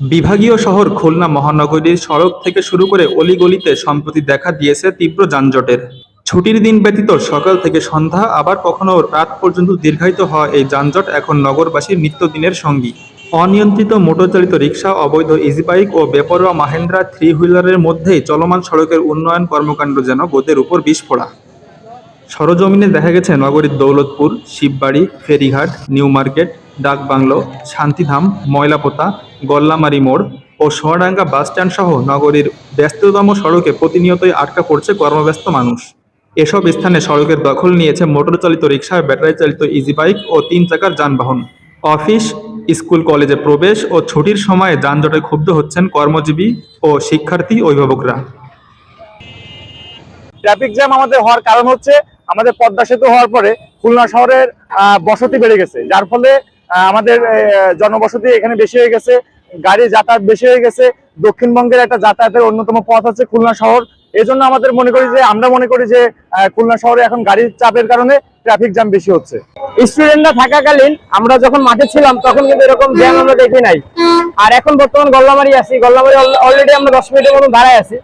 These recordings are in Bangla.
বিভাগীয় শহর খুলনা মহানগরীর সড়ক থেকে শুরু করে অলিগলিতে সম্প্রতি দেখা দিয়েছে তীব্র যানজটের। ছুটির দিন ব্যতীত সকাল থেকে সন্ধ্যা, আবার কখনো রাত পর্যন্ত দীর্ঘায়িত হওয়া এই যানজট এখন নগরবাসীর নিত্যদিনের সঙ্গী। অনিয়ন্ত্রিত মোটরচালিত রিক্সা, অবৈধ ইজি বাইক ও বেপরোয়া মাহেন্দ্রা থ্রি হুইলারের মধ্যেই চলমান সড়কের উন্নয়ন কর্মকাণ্ড যেন গোদের উপর বিষ ফোড়া সরজমিনে দেখা গেছে নগরীর দৌলতপুর, শিববাড়ি, ফেরিঘাট, নিউ মার্কেট ডাকবাংলো শান্তিধাম, ময়লাপোতা, গল্লামারি মোড় ও সোয়াডাঙ্গা বাসস্ট্যান্ড সহ নগরীর ব্যস্ততম সড়কে প্রতিনিয়তই আটকা পড়ছে কর্মব্যস্ত মানুষ। এসব স্থানে সড়কের দখল নিয়েছে মোটরচালিত রিক্সা ব্যাটারি চালিত ইজি বাইক ও তিন চাকার যানবাহন। অফিস, স্কুল কলেজে প্রবেশ ও ছুটির সময়ে যানজটে ক্ষুব্ধ হচ্ছেন কর্মজীবী ও শিক্ষার্থী অভিভাবকরা। ট্রাফিক জ্যাম আমাদের হওয়ার কারণ হচ্ছে আমাদের পদ্মা সেতু হওয়ার পরে খুলনা শহরের বসতি বেড়ে গেছে। যার ফলে আমাদের জনবসতি এখানে বেশি হয়ে গেছে, গাড়ি যাতায়াত বেশি হয়ে গেছে, দক্ষিণবঙ্গের একটা যাতায়াতের অন্যতম পথ হচ্ছে খুলনা শহর। এই জন্য আমাদের মনে করি যে, আমরা মনে করি যে খুলনা শহরে এখন গাড়ির চাপের কারণে ট্রাফিক জ্যাম বেশি হচ্ছে। স্টুডেন্টরা থাকাকালীন আমরা যখন মাঠে ছিলাম, তখন কিন্তু এরকম জ্যাম আমরা দেখি নাই। আর এখন বর্তমান গল্লামারি আছি, গল্লামারি অলরেডি আমরা দশ মিনিটের মতো দাঁড়ায় আছি।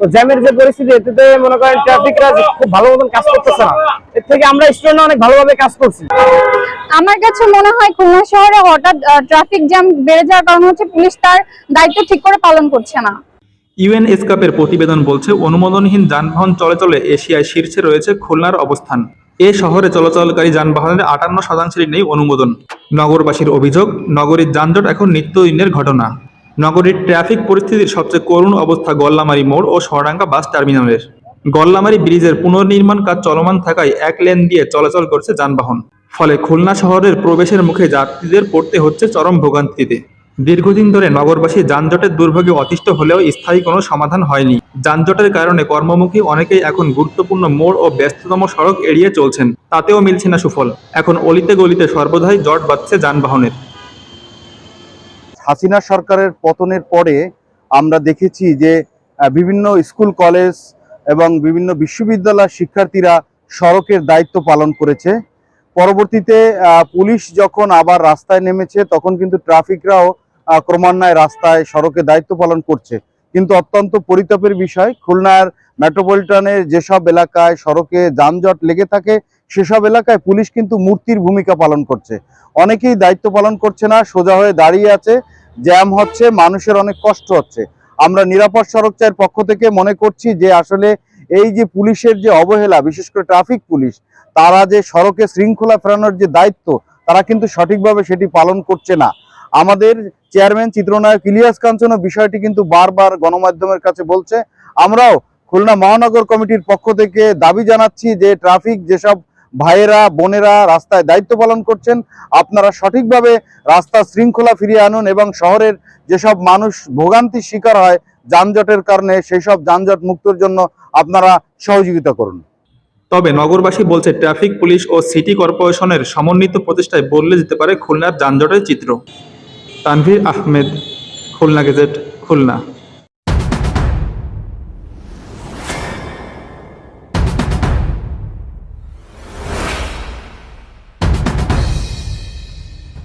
তো জ্যামের যে পরিস্থিতি এতে মনে করেন ট্রাফিকরা খুব ভালো মতন কাজ করতেছে না। এর থেকে আমরা স্টুডেন্টরা অনেক ভালোভাবে কাজ করছি। আমার কাছে মনে হয় খুলনা শহরে হঠাৎ ট্রাফিক জ্যাম বেড়ে যাওয়ার কারণ হচ্ছে পুলিশ তার দায়িত্ব ঠিক করে পালন করছে না। ইউএন এসকাপের প্রতিবেদন বলছে অনুমোদনহীন যানবাহন চলাচলে এশিয়ায় শীর্ষে রয়েছে খুলনার অবস্থান। এ শহরে চলাচলকারী যানবাহনের আটান্ন শতাংশেরই নেই অনুমোদন। নগরবাসীর অভিযোগ নগরীর যানজট এখন নিত্যদিনের ঘটনা। নগরীর ট্রাফিক পরিস্থিতির সবচেয়ে করুণ অবস্থা গল্লামারি মোড় ও সরাঙ্গা বাস টার্মিনালের। গল্লামারি ব্রিজের পুনর্নির্মাণ কাজ চলমান থাকায় এক লেন দিয়ে চলাচল করছে যানবাহন। ফলে খুলনা শহরের প্রবেশের মুখে যাত্রীদের পড়তে হচ্ছে চরম ভোগান্তিতে। দীর্ঘদিন ধরে নগরবাসী যানজটের দুর্ভোগে অতিষ্ঠ হলেও স্থায়ী কোনো সমাধান হয়নি। যানজটের কারণে কর্মমুখী অনেকেই এখন গুরুত্বপূর্ণ মোড় ও ব্যস্ততম সড়ক এড়িয়ে চলছেন। তাতেও মিলছে না সুফল। এখন অলিতে গলিতে সর্বদাই জট বাঁধছে যানবাহনের। হাসিনা সরকারের পতনের পরে আমরা দেখেছি যে বিভিন্ন স্কুল, কলেজ এবং বিভিন্ন বিশ্ববিদ্যালয়ের শিক্ষার্থীরা সড়কের দায়িত্ব পালন করেছে। পরবর্তীতে পুলিশ যখন আবার রাস্তায় নেমেছে, তখন কিন্তু ট্রাফিকরাও ক্রমান্বয়ে রাস্তায় সড়কে দায়িত্ব পালন করছে। কিন্তু অত্যন্ত পরিতাপের বিষয়, খুলনার মেট্রোপলিটনের যেসব এলাকায় সড়কে যানজট লেগে থাকে সেসব এলাকায় পুলিশ কিন্তু মূর্তির ভূমিকা পালন করছে। অনেকেই দায়িত্ব পালন করছে না, সোজা হয়ে দাঁড়িয়ে আছে, জ্যাম হচ্ছে, মানুষের অনেক কষ্ট হচ্ছে। আমরা নিরাপদ সড়ক চায়ের পক্ষ থেকে মনে করছি যে আসলে এই যে পুলিশের যে অবহেলা, বিশেষ করে ট্রাফিক পুলিশ, তারা যে সড়কে শৃঙ্খলা ফেরানোর যে দায়িত্ব, তারা কিন্তু সঠিকভাবে সেটি পালন করছে না। আমাদের চেয়ারম্যান, চিত্রনায়ক ইলিয়াস কাঞ্চনও বিষয়টি কিন্তু বারবার গণমাধ্যমের কাছে বলছে। আমরাও খুলনা মহানগর কমিটির পক্ষ থেকে দাবি জানাচ্ছি যে ট্রাফিক যেসব ভাইয়েরা, বোনেরা রাস্তায় দায়িত্ব পালন করছেন। আপনারা সঠিকভাবে রাস্তা শৃঙ্খলা ফিরিয়ে আনুন এবং শহরের যেসব মানুষ ভোগান্তির শিকার হয় যানজটের কারণে সেই সব যানজট মুক্তর জন্য আপনারা সহযোগিতা করুন। তবে নগরবাসী বলছে, ট্রাফিক, পুলিশ ও সিটি কর্পোরেশনের সমন্বিত প্রচেষ্টায় বদলে যেতে পারে খুলনার যানজটের চিত্র। তানভীর আহমেদ, খুলনা গেজেট, খুলনা।